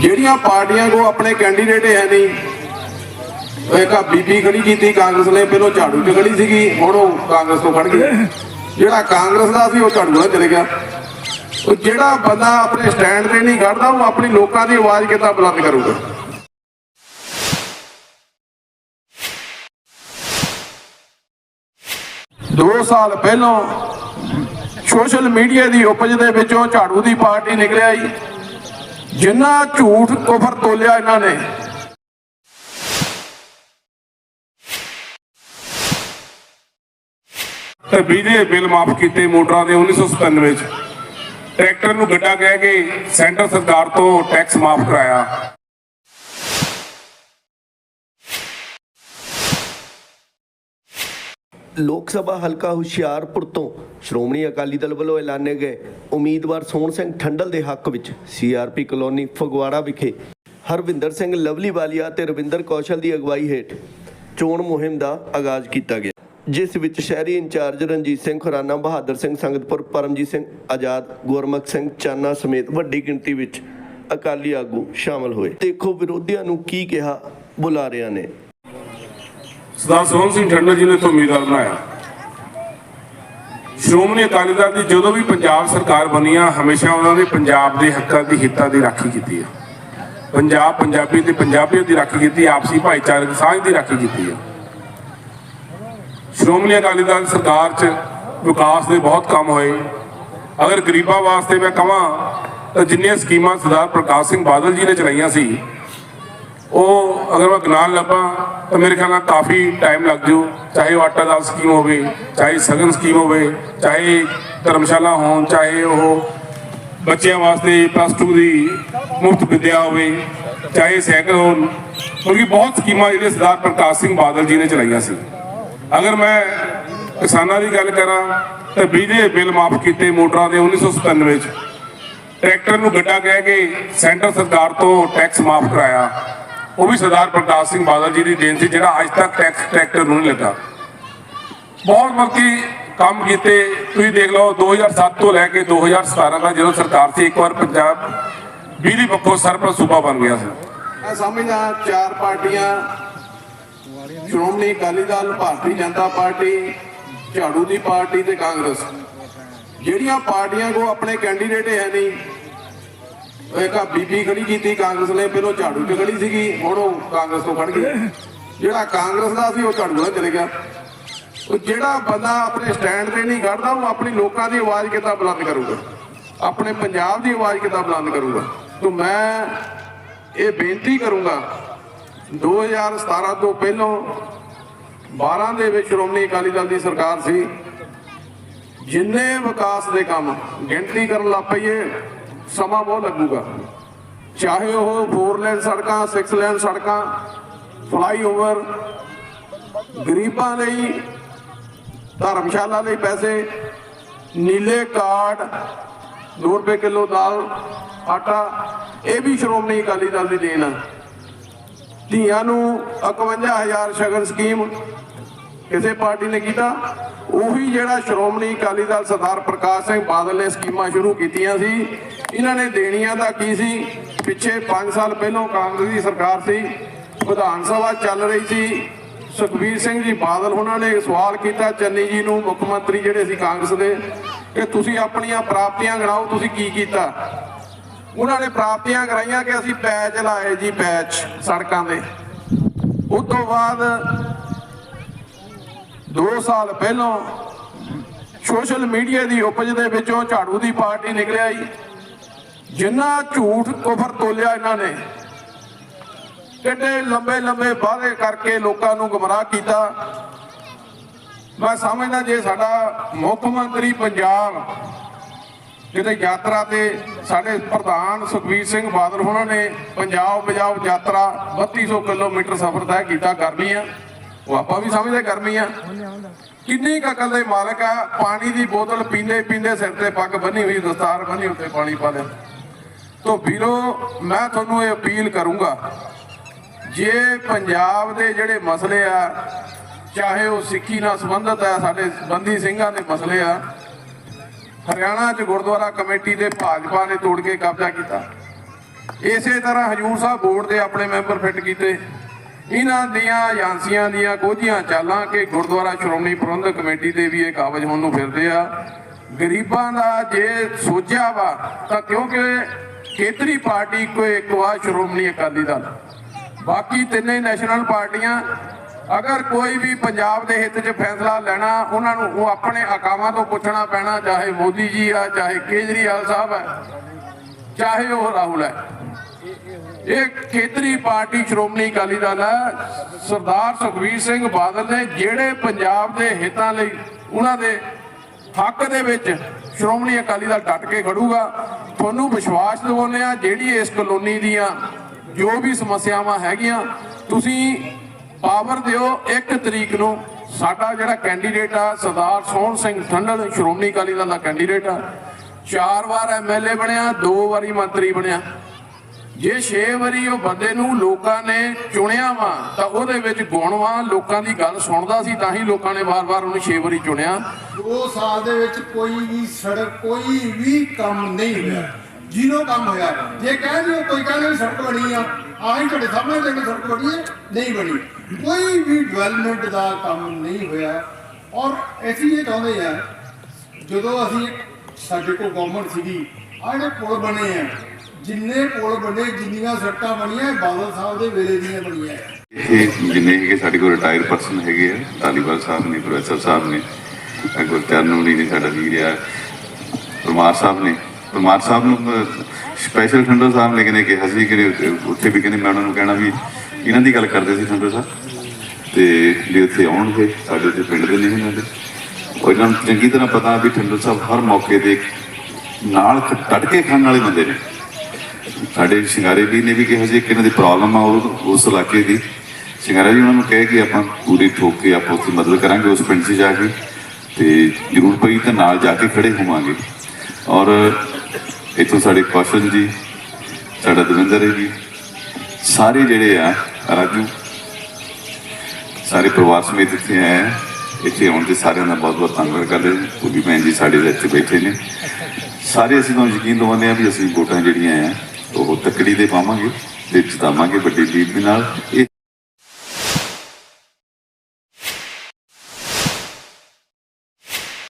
ਜਿਹੜੀਆਂ ਪਾਰਟੀਆਂ ਕੋ ਆਪਣੇ ਕੈਂਡੀਡੇਟ ਹੈ ਨਹੀਂ ਇੱਕ ਆਹ ਬੀਬੀ ਖੜੀ ਕੀਤੀ, ਕਾਂਗਰਸ ਨੇ ਪਹਿਲਾਂ ਝਾੜੂ 'ਚ ਖੜੀ ਸੀਗੀ, ਹੁਣ ਉਹ ਕਾਂਗਰਸ ਤੋਂ ਖੜ ਗਈ। ਜਿਹੜਾ ਕਾਂਗਰਸ ਦਾ ਸੀ, ਉਹ ਝਾੜੂ ਨਾਲ ਚਲੇ ਗਿਆ। ਉਹ ਜਿਹੜਾ ਬੰਦਾ ਆਪਣੇ ਸਟੈਂਡ ਤੇ ਨਹੀਂ ਖੜਦਾ, ਉਹ ਆਪਣੀ ਲੋਕਾਂ ਦੀ ਆਵਾਜ਼ ਕਿੱਦਾਂ ਬੁਲੰਦ ਕਰੂਗਾ? ਦੋ ਸਾਲ ਪਹਿਲਾਂ ਸੋਸ਼ਲ ਮੀਡੀਆ ਦੀ ਉਪਜ ਦੇ ਵਿੱਚੋਂ ਝਾੜੂ ਦੀ ਪਾਰਟੀ ਨਿਕਲਿਆ ਜੀ। ਜਿੰਨਾ ਝੂਠ ਕੁਫਰ ਤੋਲਿਆ ਇਹਨਾਂ ਨੇ। ਤੇ ਬਿਜਲੀ ਦੇ ਬਿੱਲ ਮਾਫ ਕੀਤੇ ਮੋਟਰਾਂ ਦੇ 1997 ਚ ਟਰੈਕਟਰ ਨੂੰ ਗੱਡਾ ਕਹਿ ਕੇ ਸੈਂਟਰ ਸਰਕਾਰ ਤੋਂ ਟੈਕਸ ਮਾਫ ਕਰਾਇਆ। ਲੋਕ ਸਭਾ ਹਲਕਾ ਹੁਸ਼ਿਆਰਪੁਰ ਤੋਂ ਸ਼੍ਰੋਮਣੀ ਅਕਾਲੀ ਦਲ ਵੱਲੋਂ ਐਲਾਨੇ ਗਏ ਉਮੀਦਵਾਰ ਸੋਹਣ ਸਿੰਘ ਠੰਡਲ ਦੇ ਹੱਕ ਵਿੱਚ ਸੀਆਰਪੀ ਕਲੋਨੀ ਫਗਵਾੜਾ ਵਿਖੇ ਹਰਵਿੰਦਰ ਸਿੰਘ ਲਵਲੀ ਵਾਲੀਆ ਤੇ ਰਵਿੰਦਰ ਕੌਸ਼ਲ ਦੀ ਅਗਵਾਈ ਹੇਠ ਚੋਣ ਮੁਹਿੰਮ ਦਾ ਆਗਾਜ਼ ਕੀਤਾ ਗਿਆ, ਜਿਸ ਵਿੱਚ ਸ਼ਹਿਰੀ ਇੰਚਾਰਜ ਰਣਜੀਤ ਸਿੰਘ, ਖੁਰਾਨਾ ਬਹਾਦਰ ਸਿੰਘ, ਸੰਗਤਪੁਰ ਪਰਮਜੀਤ ਸਿੰਘ, ਆਜ਼ਾਦ ਗੁਰਮੁਖ ਸਿੰਘ, ਚਾਨਾ ਸਮੇਤ ਵੱਡੀ ਗਿਣਤੀ ਵਿੱਚ ਅਕਾਲੀ ਆਗੂ ਸ਼ਾਮਲ ਹੋਏ। ਦੇਖੋ ਵਿਰੋਧੀਆਂ ਨੂੰ ਕੀ ਕਿਹਾ ਬੁਲਾਰਿਆਂ ਨੇ। ਸਰਦਾਰ ਸੋਹਣ ਸਿੰਘ ਠੰਡਲ ਜੀ ਨੇ ਤੋਂ ਉਮੀਦਵਾਰ ਬਣਾਇਆ। ਸ਼੍ਰੋਮਣੀ ਅਕਾਲੀ ਦਲ ਦੀ ਜਦੋਂ ਵੀ ਪੰਜਾਬ ਸਰਕਾਰ ਬਣੀ ਆ, ਹਮੇਸ਼ਾ ਉਹਨਾਂ ਨੇ ਪੰਜਾਬ ਦੇ ਹੱਕਾਂ ਦੀ ਹਿੱਤਾਂ ਦੀ ਰਾਖੀ ਕੀਤੀ ਹੈ ਪੰਜਾਬ ਪੰਜਾਬੀ ਤੇ ਪੰਜਾਬੀਅਤ ਦੀ ਰਾਖੀ ਕੀਤੀ, ਆਪਸੀ ਭਾਈਚਾਰਕ ਸਾਂਝ ਦੀ ਰਾਖੀ ਕੀਤੀ ਹੈ ਸ਼੍ਰੋਮਣੀ ਅਕਾਲੀ ਦਲ ਸਰਕਾਰ 'ਚ ਵਿਕਾਸ ਦੇ ਬਹੁਤ ਕੰਮ ਹੋਏ। ਅਗਰ ਗਰੀਬਾਂ ਵਾਸਤੇ ਮੈਂ ਕਹਾਂ ਤਾਂ ਜਿੰਨੀਆਂ ਸਕੀਮਾਂ ਸਰਦਾਰ ਪ੍ਰਕਾਸ਼ ਸਿੰਘ ਬਾਦਲ ਜੀ ਨੇ ਚਲਾਈਆਂ ਸੀ ਉਹ ਅਗਰ ਮੈਂ ਗਿਣਾਨ ਲੱਭਾਂ ਤਾਂ ਮੇਰੇ ਖਿਆਲ ਨਾਲ ਕਾਫੀ ਟਾਈਮ ਲੱਗ ਜੂ ਚਾਹੇ ਉਹ ਆਟਾ ਦਾਲ ਸਕੀਮ ਹੋਵੇ, ਚਾਹੇ ਸਗਨ ਸਕੀਮ ਹੋਵੇ, ਚਾਹੇ ਧਰਮਸ਼ਾਲਾ ਹੋਣ, ਚਾਹੇ ਉਹ ਬੱਚਿਆਂ ਵਾਸਤੇ ਪਲੱਸ 2 ਦੀ ਮੁਫਤ ਵਿਦਿਆ ਹੋਵੇ, ਚਾਹੇ ਸਾਈਕਲ ਹੋਣ, ਕਿਉਂਕਿ ਬਹੁਤ ਸਕੀਮਾਂ ਜਿਹੜੇ ਸਰਦਾਰ ਪ੍ਰਕਾਸ਼ ਸਿੰਘ ਬਾਦਲ ਜੀ ਨੇ ਚਲਾਈਆਂ ਸੀ। ਅਗਰ ਮੈਂ ਕਿਸਾਨਾਂ ਦੀ ਗੱਲ ਕਰਾਂ ਤਾਂ ਬਿਜਲੀ ਦੇ ਬਿੱਲ ਮਾਫ ਕੀਤੇ ਮੋਟਰਾਂ ਦੇ 1997 ਚ। ਟਰੈਕਟਰ ਨੂੰ ਗੱਡਾ ਕਹਿ ਕੇ ਸੈਂਟਰ ਸਰਕਾਰ ਤੋਂ ਟੈਕਸ ਮਾਫ ਕਰਾਇਆ। ਉਹ ਵੀ ਸਰਦਾਰ ਪ੍ਰਕਾਸ਼ ਸਿੰਘ ਬਾਦਲ ਜੀ ਦੀ ਦੇਣ ਸੀ, ਜਿਹੜਾ ਅੱਜ ਤੱਕ ਟੈਕਸ ਟਰੈਕਟਰ ਨੂੰ ਨਹੀਂ ਲੱਗਾ। ਬਹੁਤ ਮਲਕੀ ਕੰਮ ਕੀਤੇ। ਤੁਸੀਂ ਦੇਖ ਲਓ 2007 ਤੋਂ ਲੈ ਕੇ 2017 ਦਾ ਜਦੋਂ ਸਰਕਾਰ ਸੀ, ਇੱਕ ਵਾਰ ਪੰਜਾਬ ਬਿਜਲੀ ਪੱਖੋਂ ਸਰਪ੍ਰਸਤ ਸੂਬਾ ਬਣ ਗਿਆ ਸੀ। ਮੈਂ ਸਮਝਦਾ ਚਾਰ ਪਾਰਟੀਆਂ, ਸ਼੍ਰੋਮਣੀ ਅਕਾਲੀ ਦਲ, ਭਾਰਤੀ ਜਨਤਾ ਪਾਰਟੀ, ਝਾੜੂ ਦੀ ਪਾਰਟੀ ਤੇ ਕਾਂਗਰਸ। ਜਿਹੜੀਆਂ ਪਾਰਟੀਆਂ ਕੋ ਆਪਣੇ ਕੈਂਡੀਡੇਟ ਹੈ ਨਹੀਂ ਇੱਕ ਆਹ ਬੀਬੀ ਖੜੀ ਕੀਤੀ, ਕਾਂਗਰਸ ਨੇ ਪਹਿਲਾਂ ਝਾੜੂ 'ਚ ਖੜੀ ਸੀਗੀ, ਹੁਣ ਉਹ ਕਾਂਗਰਸ ਤੋਂ ਖੜ ਗਈ। ਜਿਹੜਾ ਕਾਂਗਰਸ ਦਾ ਸੀ, ਉਹ ਝਾੜੂ ਨਾਲ ਚਲੇ ਗਿਆ। ਉਹ ਜਿਹੜਾ ਬੰਦਾ ਆਪਣੇ ਸਟੈਂਡ ਤੇ ਨਹੀਂ ਖੜਦਾ, ਉਹ ਆਪਣੀ ਲੋਕਾਂ ਦੀ ਆਵਾਜ਼ ਕਿੱਦਾਂ ਬੁਲੰਦ ਕਰੂਗਾ? ਆਪਣੇ ਪੰਜਾਬ ਦੀ ਆਵਾਜ਼ ਕਿੱਦਾਂ ਬੁਲੰਦ ਕਰੂਗਾ? ਤੋਂ ਮੈਂ ਇਹ ਬੇਨਤੀ ਕਰੂੰਗਾ 2017 ਤੋਂ ਪਹਿਲਾਂ 12 ਦੇ ਵਿੱਚ ਸ਼੍ਰੋਮਣੀ ਅਕਾਲੀ ਦਲ ਦੀ ਸਰਕਾਰ ਸੀ। ਜਿੰਨੇ ਵਿਕਾਸ ਦੇ ਕੰਮ ਗਿਣਤੀ ਕਰਨ ਲੱਗ ਪਈਏ ਸਮਾਂ ਬਹੁਤ ਲੱਗੂਗਾ। ਚਾਹੇ ਉਹ 4 ਲੇਨ ਸੜਕਾਂ 6 ਲੇਨ ਸੜਕਾਂ ਫਲਾਈਓਵਰ ਗਰੀਬਾਂ ਲਈ, ਧਰਮਸ਼ਾਲਾ ਲਈ ਪੈਸੇ, ਨੀਲੇ ਕਾਰਡ 2 ਰੁਪਏ ਕਿਲੋ ਦਾਲ, ਆਟਾ, ਇਹ ਵੀ ਸ਼੍ਰੋਮਣੀ ਅਕਾਲੀ ਦਲ ਦੀ ਦੇਣ। ਆ ਧੀਆਂ ਨੂੰ 51000 ਸ਼ਗਨ ਸਕੀਮ ਕਿਸੇ ਪਾਰਟੀ ਨੇ ਕੀਤਾ, ਉਹੀ ਜਿਹੜਾ ਸ਼੍ਰੋਮਣੀ ਅਕਾਲੀ ਦਲ ਸਰਦਾਰ ਪ੍ਰਕਾਸ਼ ਸਿੰਘ ਬਾਦਲ ਨੇ ਸਕੀਮਾਂ ਸ਼ੁਰੂ ਕੀਤੀਆਂ ਸੀ। ਇਹਨਾਂ ਨੇ ਦੇਣੀਆਂ ਦਾ ਕੀ ਸੀ? ਪਿੱਛੇ 5 ਸਾਲ ਪਹਿਲਾਂ ਕਾਂਗਰਸ ਦੀ ਸਰਕਾਰ ਸੀ, ਵਿਧਾਨ ਸਭਾ ਚੱਲ ਰਹੀ ਸੀ। ਸੁਖਬੀਰ ਸਿੰਘ ਜੀ ਬਾਦਲ ਉਹਨਾਂ ਨੇ ਸਵਾਲ ਕੀਤਾ, ਚੰਨੀ ਜੀ ਨੂੰ ਮੁੱਖ ਮੰਤਰੀ ਜਿਹੜੇ ਸੀ ਕਾਂਗਰਸ ਦੇ, ਕਿ ਤੁਸੀਂ ਆਪਣੀਆਂ ਪ੍ਰਾਪਤੀਆਂ ਗਣਾਓ, ਤੁਸੀਂ ਕੀ ਕੀਤਾ? ਉਹਨਾਂ ਨੇ ਪ੍ਰਾਪਤੀਆਂ ਕਰਾਈਆਂ ਕਿ ਅਸੀਂ ਪੈਚ ਲਾਏ ਜੀ, ਪੈਚ ਸੜਕਾਂ ਦੇ ਉਸ ਤੋਂ ਬਾਅਦ 2 ਸਾਲ ਪਹਿਲਾਂ ਸੋਸ਼ਲ ਮੀਡੀਆ ਦੀ ਉਪਜ ਦੇ ਵਿੱਚੋਂ ਝਾੜੂ ਦੀ ਪਾਰਟੀ ਨਿਕਲਿਆ ਜੀ। ਜਿੰਨਾ ਝੂਠ ਕੁਫਰ ਤੋਲਿਆ ਇਹਨਾਂ ਨੇ, ਕਿੰਨੇ ਲੰਬੇ ਲੰਬੇ ਵਾਅਦੇ ਕਰਕੇ ਲੋਕਾਂ ਨੂੰ ਗੁੰਮਰਾਹ ਕੀਤਾ। ਮੈਂ ਸਮਝਦਾ ਜੇ ਸਾਡਾ ਮੁੱਖ ਮੰਤਰੀ ਪੰਜਾਬ ਕਿਤੇ ਯਾਤਰਾ ਤੇ ਸਾਡੇ ਪ੍ਰਧਾਨ ਸੁਖਬੀਰ ਸਿੰਘ ਬਾਦਲ ਹੋਣਾ ਨੇ ਪੰਜਾਬ ਪੰਜਾਬ ਯਾਤਰਾ 3200 ਕਿਲੋਮੀਟਰ ਸਫ਼ਰ ਤੈਅ ਕੀਤਾ ਕਰਨੀ ਆ। ਉਹ ਆਪਾਂ ਵੀ ਸਮਝਦੇ ਗਰਮੀ ਆ। ਕਿੰਨੀ ਕਕਲ ਦੇ ਮਾਲਕ ਆ, ਪਾਣੀ ਦੀ ਬੋਤਲ ਪੀਂਦੇ ਪੀਂਦੇ ਸਿਰ ਤੇ ਪੱਗ ਬੰਨੀ ਹੋਈ, ਦਸਤਾਰ ਬੰਨੀ ਉੱਤੇ ਪਾਣੀ ਪਾ ਲਿਆ। ਤੋ ਵੀਰੋ, ਮੈਂ ਤੁਹਾਨੂੰ ਇਹ ਅਪੀਲ ਕਰੂੰਗਾ, ਜੇ ਪੰਜਾਬ ਦੇ ਜਿਹੜੇ ਮਸਲੇ ਆ, ਚਾਹੇ ਉਹ ਸਿੱਖੀ ਨਾਲ ਸੰਬੰਧਿਤ ਆ, ਸਾਡੇ ਬੰਦੀ ਸਿੰਘਾਂ ਦੇ ਮਸਲੇ ਆ, ਹਰਿਆਣਾ 'ਚ ਗੁਰਦੁਆਰਾ ਕਮੇਟੀ ਦੇ ਭਾਜਪਾ ਨੇ ਤੋੜ ਕੇ ਕਬਜ਼ਾ ਕੀਤਾ। ਇਸੇ ਤਰ੍ਹਾਂ ਹਜੂਰ ਸਾਹਿਬ ਬੋਰਡ ਦੇ ਆਪਣੇ ਮੈਂਬਰ ਫਿੱਟ ਕੀਤੇ। ਇਹਨਾਂ ਦੀਆਂ ਏਜੰਸੀਆਂ ਦੀਆਂ ਕੋਝੀਆਂ ਚਾਲਾਂ ਕਿ ਗੁਰਦੁਆਰਾ ਸ਼੍ਰੋਮਣੀ ਪ੍ਰਬੰਧਕ ਕਮੇਟੀ ਦੇ ਵੀ ਇਹ ਕਾਬਜ ਹੋਣ ਨੂੰ ਫਿਰਦੇ ਆ। ਗਰੀਬਾਂ ਦਾ ਜੇ ਸੋਚਿਆ ਵਾ, ਤਾਂ ਕਿਉਂਕਿ ਖੇਤਰੀ ਪਾਰਟੀ ਕੋਈ ਇੱਕ ਵਾ ਸ਼੍ਰੋਮਣੀ ਅਕਾਲੀ ਦਲ। ਬਾਕੀ ਤਿੰਨੇ ਨੈਸ਼ਨਲ ਪਾਰਟੀਆਂ, ਅਗਰ ਕੋਈ ਵੀ ਪੰਜਾਬ ਦੇ ਹਿੱਤ 'ਚ ਫੈਸਲਾ ਲੈਣਾ, ਉਹਨਾਂ ਨੂੰ ਉਹ ਆਪਣੇ ਅਕਾਵਾਂ ਤੋਂ ਪੁੱਛਣਾ ਪੈਣਾ, ਚਾਹੇ ਮੋਦੀ ਜੀ ਆ, ਚਾਹੇ ਕੇਜਰੀਵਾਲ ਸਾਹਿਬ ਹੈ ਚਾਹੇ ਉਹ ਰਾਹੁਲ ਹੈ ਇਹ ਖੇਤਰੀ ਪਾਰਟੀ ਸ਼੍ਰੋਮਣੀ ਅਕਾਲੀ ਦਲ ਹੈ, ਸਰਦਾਰ ਸੁਖਬੀਰ ਸਿੰਘ ਬਾਦਲ ਨੇ ਜਿਹੜੇ ਪੰਜਾਬ ਦੇ ਹਿੱਤਾਂ ਲਈ ਉਹਨਾਂ ਦੇ ਹੱਕ ਦੇ ਵਿੱਚ ਸ਼੍ਰੋਮਣੀ ਅਕਾਲੀ ਦਲ ਡਟ ਕੇ ਖੜੂਗਾ, ਤੁਹਾਨੂੰ ਵਿਸ਼ਵਾਸ ਦਿਵਾਉਂਦੇ ਆ ਜਿਹੜੀ ਇਸ ਕਲੋਨੀ ਦੀਆਂ ਜੋ ਵੀ ਸਮੱਸਿਆਵਾਂ ਹੈਗੀਆਂ, ਤੁਸੀਂ ਪਾਵਰ ਦਿਓ, ਇੱਕ ਤਰੀਕ ਨੂੰ ਸਾਡਾ ਜਿਹੜਾ ਕੈਂਡੀਡੇਟ ਆ, ਸਰਦਾਰ ਸੋਹਣ ਸਿੰਘ ਠੰਡਲ, ਸ਼੍ਰੋਮਣੀ ਅਕਾਲੀ ਦਲ ਦਾ ਕੈਂਡੀਡੇਟ ਆ। ਚਾਰ ਵਾਰ ਐਮਐਲਏ ਬਣਿਆ, ਦੋ ਵਾਰੀ ਮੰਤਰੀ ਬਣਿਆ। ਜੇ 6 ਵਾਰੀ ਉਹ ਬੰਦੇ ਨੂੰ ਲੋਕਾਂ ਨੇ ਚੁਣਿਆ ਵਾ, ਤਾਂ ਉਹਦੇ ਵਿੱਚ ਗੁਣ ਵਾ ਲੋਕਾਂ ਦੀ ਗੱਲ ਸੁਣਦਾ ਸੀ, ਤਾਂ ਹੀ ਲੋਕਾਂ ਨੇ ਵਾਰ-ਵਾਰ ਉਹਨੂੰ 6 ਵਾਰੀ ਚੁਣਿਆ। ਦੋ ਸਾਲ ਦੇ ਵਿੱਚ ਕੋਈ ਵੀ ਸੜਕ, ਕੋਈ ਵੀ ਕੰਮ ਨਹੀਂ ਹੋਇਆ। ਜੀਰੋ ਕੰਮ ਹੋਇਆ। ਜੇ ਕਹਿ ਦਿਓ, ਕੋਈ ਕਹਿੰਦਾ ਵੀ ਸੜਕ ਬਣੀ ਆ, ਆਹੀ ਤੁਹਾਡੇ ਸਾਹਮਣੇ ਜਿਹੜੀ ਸੜਕ ਬਣੀ ਹੈ ਨਹੀਂ ਬਣੀ। ਕੋਈ ਵੀ ਡਿਵੈਲਪਮੈਂਟ ਦਾ ਕੰਮ ਨਹੀਂ ਹੋਇਆ। ਔਰ ਅਸੀਂ ਇਹ ਚਾਹੁੰਦੇ ਆ, ਜਦੋਂ ਅਸੀਂ ਸਾਡੇ ਕੋਲ ਗਵਰਨਮੈਂਟ ਸੀਗੀ, ਆਹ ਜਿਹੜੇ ਪੁਲ ਬਣੇ ਆ ਜਿੰਨੇ ਪੁਲ ਬਣੇ, ਜਿੰਨੀਆਂ ਸੜਕਾਂ ਬਣੀਆਂ, ਬਾਦਲ ਸਾਹਿਬ ਦੇ ਵੇਲੇ ਦੀਆਂ ਬਣੀਆਂ। ਇਹ ਜਿੰਨੇ ਹੈਗੇ, ਸਾਡੇ ਕੋਲ ਰਿਟਾਇਰ ਪਰਸਨ ਹੈਗੇ ਆ, ਧਾਲੀਵਾਲ ਸਾਹਿਬ ਨੇ, ਪ੍ਰੋਫੈਸਰ ਸਾਹਿਬ ਨੇ ਅਹ ਨੇ, ਸਾਡਾ ਵੀ ਰਿਹਾ ਪਰਮਾਰ ਸਾਹਿਬ ਨੇ। ਪਰਮਾਰ ਸਾਹਿਬ ਨੂੰ ਸਪੈਸ਼ਲ ਠੰਡਰ ਸਾਹਿਬ ਨੇ ਕਹਿੰਦੇ ਕਿਹਾ ਸੀ ਕਿ ਉੱਥੇ ਵੀ ਕਹਿੰਦੇ ਮੈਂ ਉਹਨਾਂ ਨੂੰ ਕਹਿਣਾ ਵੀ ਇਹਨਾਂ ਦੀ ਗੱਲ ਕਰਦੇ ਸੀ ਠੰਡਰ ਸਾਹਿਬ। ਤੇ ਜੇ ਉੱਥੇ ਆਉਣਗੇ, ਸਾਡੇ ਉੱਥੇ ਪਿੰਡ ਦੇ ਨਹੀਂ ਇਹਨਾਂ ਦੇ। ਇਹਨਾਂ ਨੂੰ ਚੰਗੀ ਤਰ੍ਹਾਂ ਪਤਾ ਵੀ ਠੰਡਰ ਸਾਹਿਬ ਹਰ ਮੌਕੇ ਤੇ ਨਾਲ ਕੱਟ ਕੇ ਖਾਣ ਵਾਲੇ ਬੰਦੇ ਨੇ। ਸਾਡੇ ਸ਼ਿੰਗਾਰੇ ਵੀ ਨੇ ਵੀ ਕਿਹਾ ਸੀ ਕਿ ਇਹਨਾਂ ਦੀ ਪ੍ਰੋਬਲਮ ਆ ਉਹ- ਉਸ ਇਲਾਕੇ ਦੀ। ਸ਼ਿੰਗਾਰਾ ਜੀ ਉਹਨਾਂ ਨੂੰ ਕਹੇ ਕਿ ਆਪਾਂ ਪੂਰੀ ਠੋਕ ਕੇ ਆਪਾਂ ਉੱਥੇ ਮਦਦ ਕਰਾਂਗੇ ਉਸ ਪਿੰਡ 'ਚ ਜਾ ਕੇ ਤੇ ਜ਼ਰੂਰ ਪਈ ਤਾਂ ਨਾਲ ਜਾ ਕੇ ਖੜੇ ਹੋਵਾਂਗੇ। ਔਰ ਇੱਥੋਂ ਸਾਡੇ ਕੌਸ਼ਲ ਜੀ, ਸਾਡਾ ਦਵਿੰਦਰ ਜੀ, ਸਾਰੇ ਜਿਹੜੇ ਆ, ਰਾਜੂ, ਸਾਰੇ ਪਰਿਵਾਰ ਸਮੇਤ ਇੱਥੇ ਆਏ ਆ। ਇੱਥੇ ਆਉਣ ਤੇ ਸਾਰਿਆਂ ਦਾ ਬਹੁਤ ਬਹੁਤ ਧੰਨਵਾਦ ਕਰਦੇ ਹਾਂ। ਪੂਰੀ ਭੈਣ ਜੀ ਸਾਡੇ ਵਿੱਚ ਬੈਠੇ ਨੇ। ਸਾਰੇ ਅਸੀਂ ਤੁਹਾਨੂੰ ਯਕੀਨ ਦਵਾਉਂਦੇ ਹਾਂ ਵੀ ਅਸੀਂ ਵੋਟਾਂ ਜਿਹੜੀਆਂ ਆ ਉਹ ਤਕੜੀ ਦੇ ਪਾਵਾਂਗੇ ਤੇ ਜਿਤਾਵਾਂਗੇ ਵੱਡੀ ਲੀਡ ਦੇ ਨਾਲ। ਇਹ